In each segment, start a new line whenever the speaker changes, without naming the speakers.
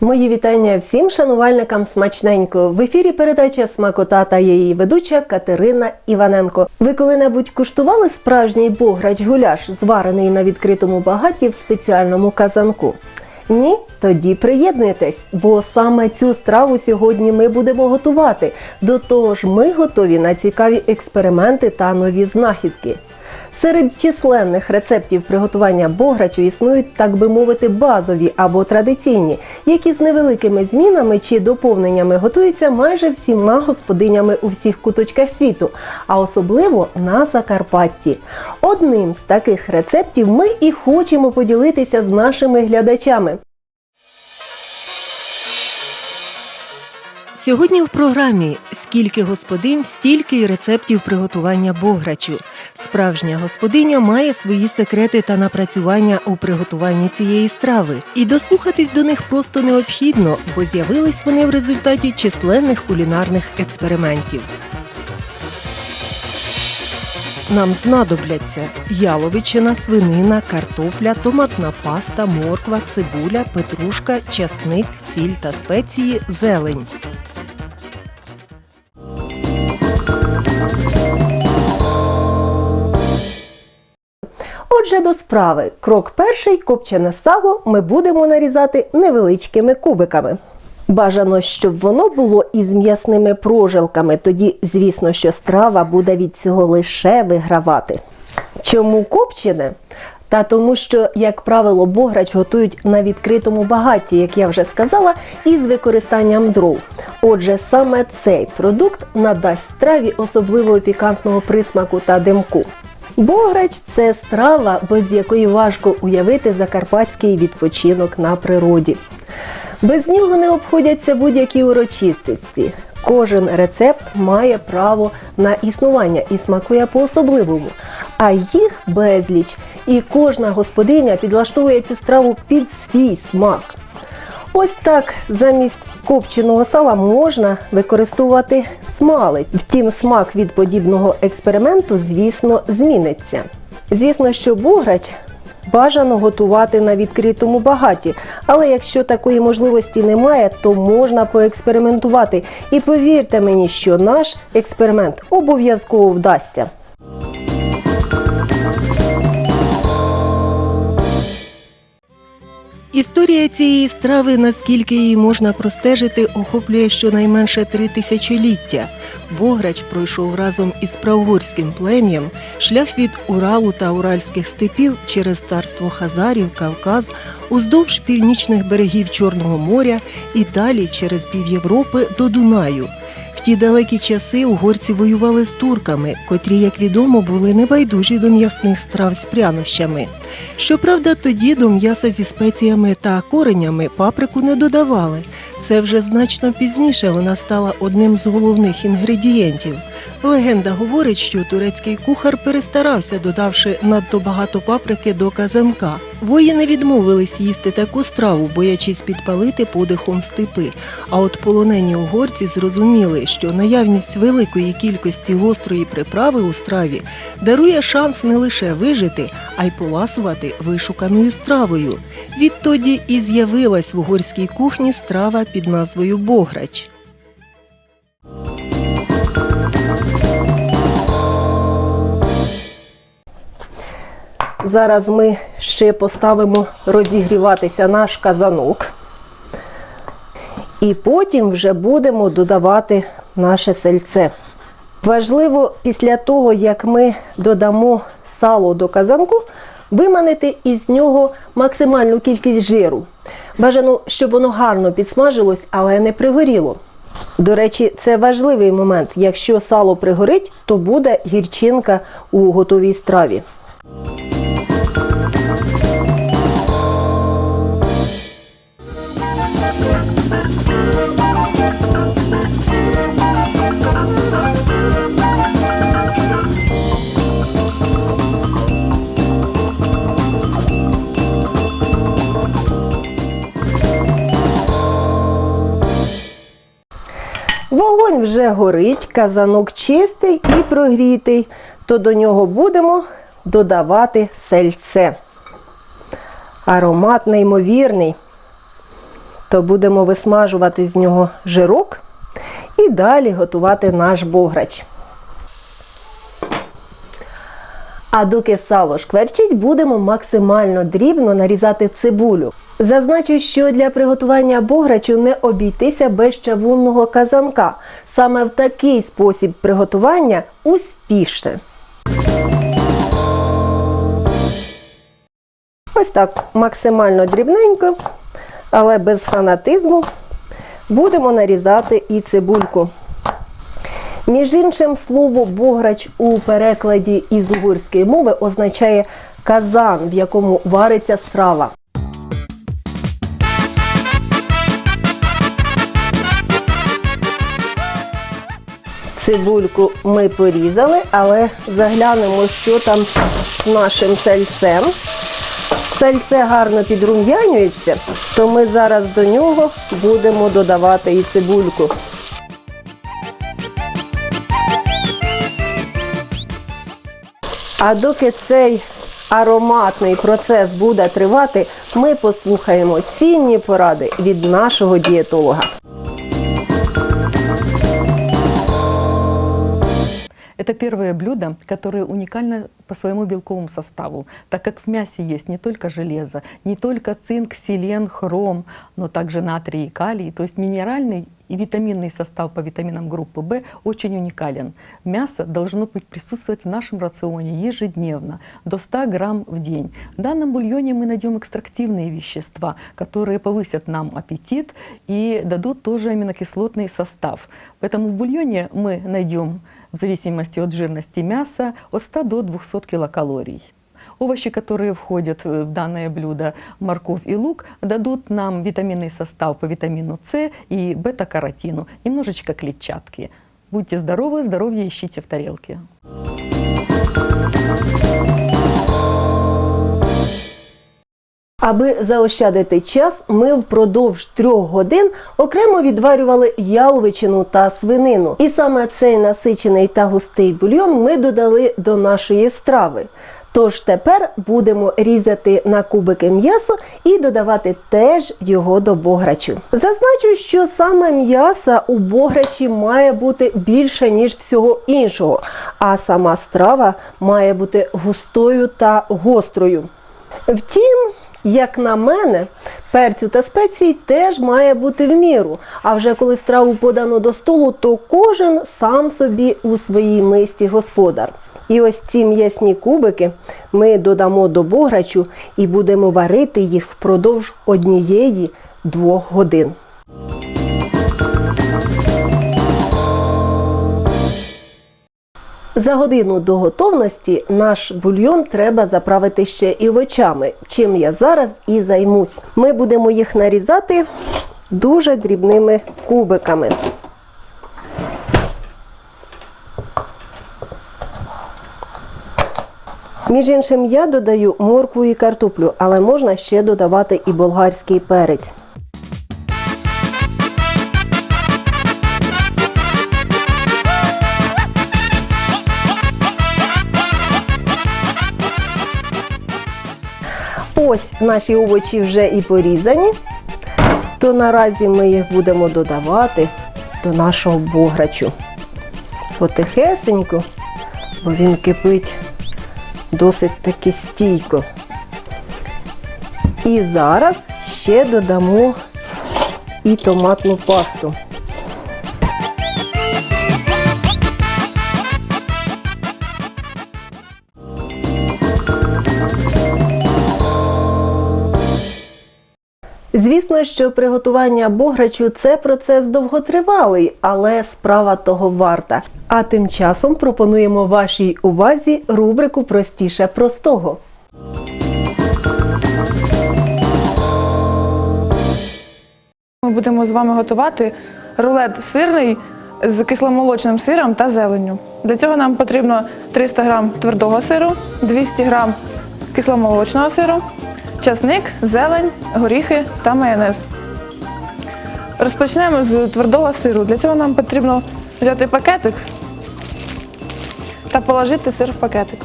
Мої вітання всім шанувальникам смачненького. В ефірі передача Смакота та її ведуча Катерина Іваненко. Ви коли-небудь куштували справжній бограч гуляш, зварений на відкритому багаті в спеціальному казанку? Ні? Тоді приєднуйтесь, бо саме цю страву сьогодні ми будемо готувати. До того ж, ми готові на цікаві експерименти та нові знахідки. Серед численних рецептів приготування бограчу існують, так би мовити, базові або традиційні, які з невеликими змінами чи доповненнями готуються майже всіма господинями у всіх куточках світу, а особливо на Закарпатті. Одним з таких рецептів ми і хочемо поділитися з нашими глядачами.
Сьогодні в програмі скільки господинь, стільки й рецептів приготування бограчу. Справжня господиня має свої секрети та напрацювання у приготуванні цієї страви. І дослухатись до них просто необхідно, бо з'явились вони в результаті численних кулінарних експериментів. Нам знадобляться яловичина, свинина, картопля, томатна паста, морква, цибуля, петрушка, часник, сіль та спеції, зелень.
Отже, до справи. Крок перший копчене сало ми будемо нарізати невеличкими кубиками. Бажано, щоб воно було із м'ясними прожилками, тоді, звісно, що страва буде від цього лише вигравати. Чому копчене? Та тому, що, як правило, бограч готують на відкритому багатті, як я вже сказала, із використанням дров. Отже, саме цей продукт надасть страві особливого пікантного присмаку та димку. Бограч це страва, без якої важко уявити закарпатський відпочинок на природі. Без нього не обходяться будь-які урочистості. Кожен рецепт має право на існування і смакує по-особливому, а їх безліч, і кожна господиня підлаштовує цю страву під свій смак. Ось так замість копченого сала можна використовувати смалець. Втім, смак від подібного експерименту, звісно, зміниться. Звісно, що бограч бажано готувати на відкритому багаті, але якщо такої можливості немає, то можна поекспериментувати. І повірте мені, що наш експеримент обов'язково вдасться.
Історія цієї страви, наскільки її можна простежити, охоплює щонайменше три тисячоліття. Бограч пройшов разом із правогорським плем'ям шлях від Уралу та Уральських степів через царство Хазарів, Кавказ, уздовж північних берегів Чорного моря і далі через пів Європи до Дунаю. В ті далекі часи угорці воювали з турками, котрі, як відомо, були небайдужі до м'ясних страв з прянощами. Щоправда, тоді до м'яса зі спеціями та коренями паприку не додавали. Це вже значно пізніше вона стала одним з головних інгредієнтів. Легенда говорить, що турецький кухар перестарався, додавши надто багато паприки до казанка. Воїни відмовились їсти таку страву, боячись підпалити подихом степи. А от полонені угорці зрозуміли, що наявність великої кількості гострої приправи у страві дарує шанс не лише вижити, а й поласувати вишуканою стравою. Відтоді і з'явилась в угорській кухні страва під назвою Бограч.
Зараз ми ще поставимо розігріватися наш казанок. І потім вже будемо додавати наше сельце. Важливо після того, як ми додамо сало до казанку, виманити із нього максимальну кількість жиру. Бажано, щоб воно гарно підсмажилось, але не пригоріло. До речі, це важливий момент. Якщо сало пригорить, то буде гірчинка у готовій страві. Вже горить, казанок чистий і прогрітий, то до нього будемо додавати сельце. Аромат неймовірний. то будемо висмажувати з нього жирок і далі готувати наш бограч. А доки сало шкварчить, будемо максимально дрібно нарізати цибулю. Зазначу, що для приготування бограчу не обійтися без чавунного казанка. Саме в такий спосіб приготування успішне. Ось так максимально дрібненько, але без фанатизму будемо нарізати і цибульку. Між іншим, слово бограч у перекладі із угорської мови означає казан, в якому вариться страва. Цибульку ми порізали, але заглянемо, що там з нашим сальцем. Сальце гарно підрум'янюється, то ми зараз до нього будемо додавати і цибульку. А доки цей ароматний процес буде тривати, ми послухаємо цінні поради від нашого дієтолога.
Это первое блюдо, которое уникально по своему белковому составу, так как в мясе есть не только железо, не только цинк, селен, хром, но также натрий и калий. То есть минеральный и витаминный состав по витаминам группы В очень уникален. Мясо должно быть присутствовать в нашем рационе ежедневно, до 100 грамм в день. В данном бульоне мы найдем экстрактивные вещества, которые повысят нам аппетит и дадут тоже аминокислотный состав. Поэтому в бульоне мы найдем в зависимости от жирности мяса от 100 до 200 килокалорий. Овощи, которые входят э, в данное блюдо, морковь и лук, дадут нам витаминный состав по витамину С и бета-каротину, немножечко клетчатки. Будьте здоровы, здоровье ищите в тарелке.
Аби заощадити час, ми впродовж трьох годин окремо відварювали яловичину та свинину. І саме цей насичений та густий бульйон ми додали до нашої страви. Тож тепер будемо різати на кубики м'ясо і додавати теж його до бограчу. Зазначу, що саме м'яса у бограчі має бути більше, ніж всього іншого, а сама страва має бути густою та гострою. Втім, як на мене, перцю та спецій теж має бути в міру. А вже коли страву подано до столу, то кожен сам собі у своїй мисті господар. І ось ці м'ясні кубики ми додамо до бограчу і будемо варити їх впродовж однієї двох годин. За годину до готовності наш бульйон треба заправити ще і овочами, чим я зараз і займусь. Ми будемо їх нарізати дуже дрібними кубиками. Між іншим, я додаю моркву і картоплю, але можна ще додавати і болгарський перець. Ось наші овочі вже і порізані, то наразі ми їх будемо додавати до нашого бограчу. Потихесенько, бо він кипить досить таки стійко. І зараз ще додамо і томатну пасту. Звісно, що приготування бограчу це процес довготривалий, але справа того варта. А тим часом пропонуємо вашій увазі рубрику Простіше простого.
Ми будемо з вами готувати рулет сирний з кисломолочним сиром та зеленню. Для цього нам потрібно 300 г твердого сиру, 200 г кисломолочного сиру, часник, зелень, горіхи та майонез. Розпочнемо з твердого сиру. Для цього нам потрібно взяти пакетик та положити сир в пакетик.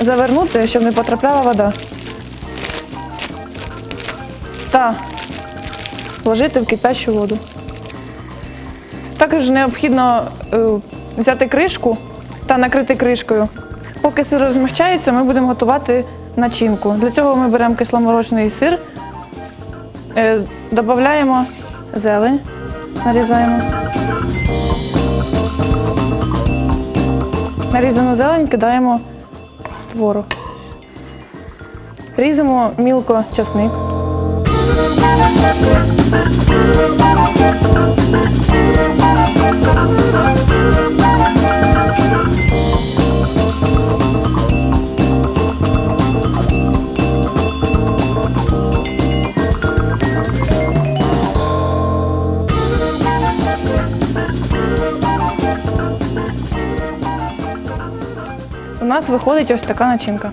Завернути, щоб не потрапляла вода. та вложити в кипячу воду. Також необхідно е, взяти кришку та накрити кришкою. Поки сир розмягчається, ми будемо готувати начинку. Для цього ми беремо кисломолочний сир, е, додаємо зелень, нарізаємо. Нарізану зелень кидаємо в творог. Різемо мілко часник. Виходить ось така начинка.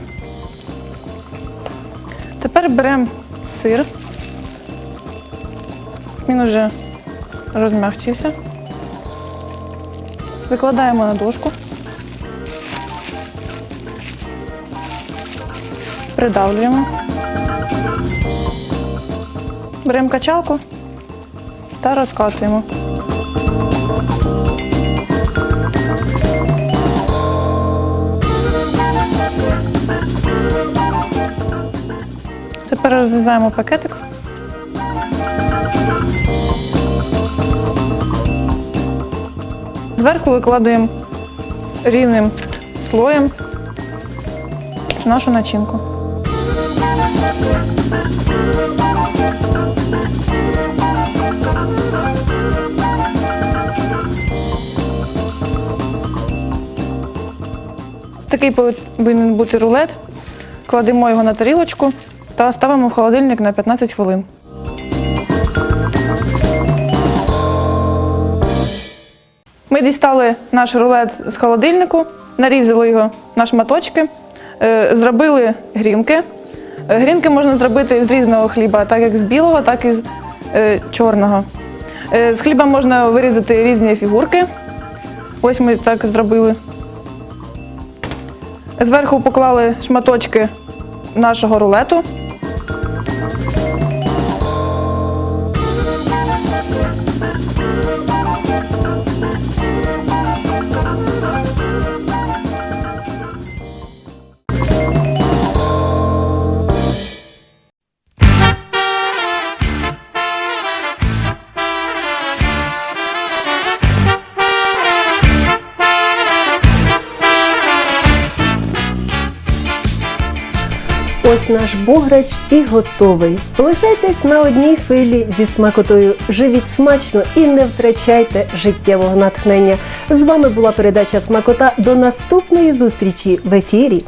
Тепер беремо сир. Він уже розмягчився. Викладаємо на дошку. Придавлюємо. Беремо качалку та розкатуємо. Тепер розрізаємо пакетик. Зверху викладуємо рівним слоєм нашу начинку. Такий повинен бути рулет. Кладемо його на тарілочку та ставимо в холодильник на 15 хвилин. Ми дістали наш рулет з холодильнику, нарізали його на шматочки, е, зробили грінки. Е, Грінки можна зробити з різного хліба, так як з білого, так і з е, чорного. З хліба можна вирізати різні фігурки. Ось ми так зробили. Зверху поклали шматочки нашого рулету.
Ось наш бограч і готовий. Лишайтесь на одній хвилі зі смакотою. Живіть смачно і не втрачайте життєвого натхнення. З вами була передача Смакота. До наступної зустрічі в ефірі.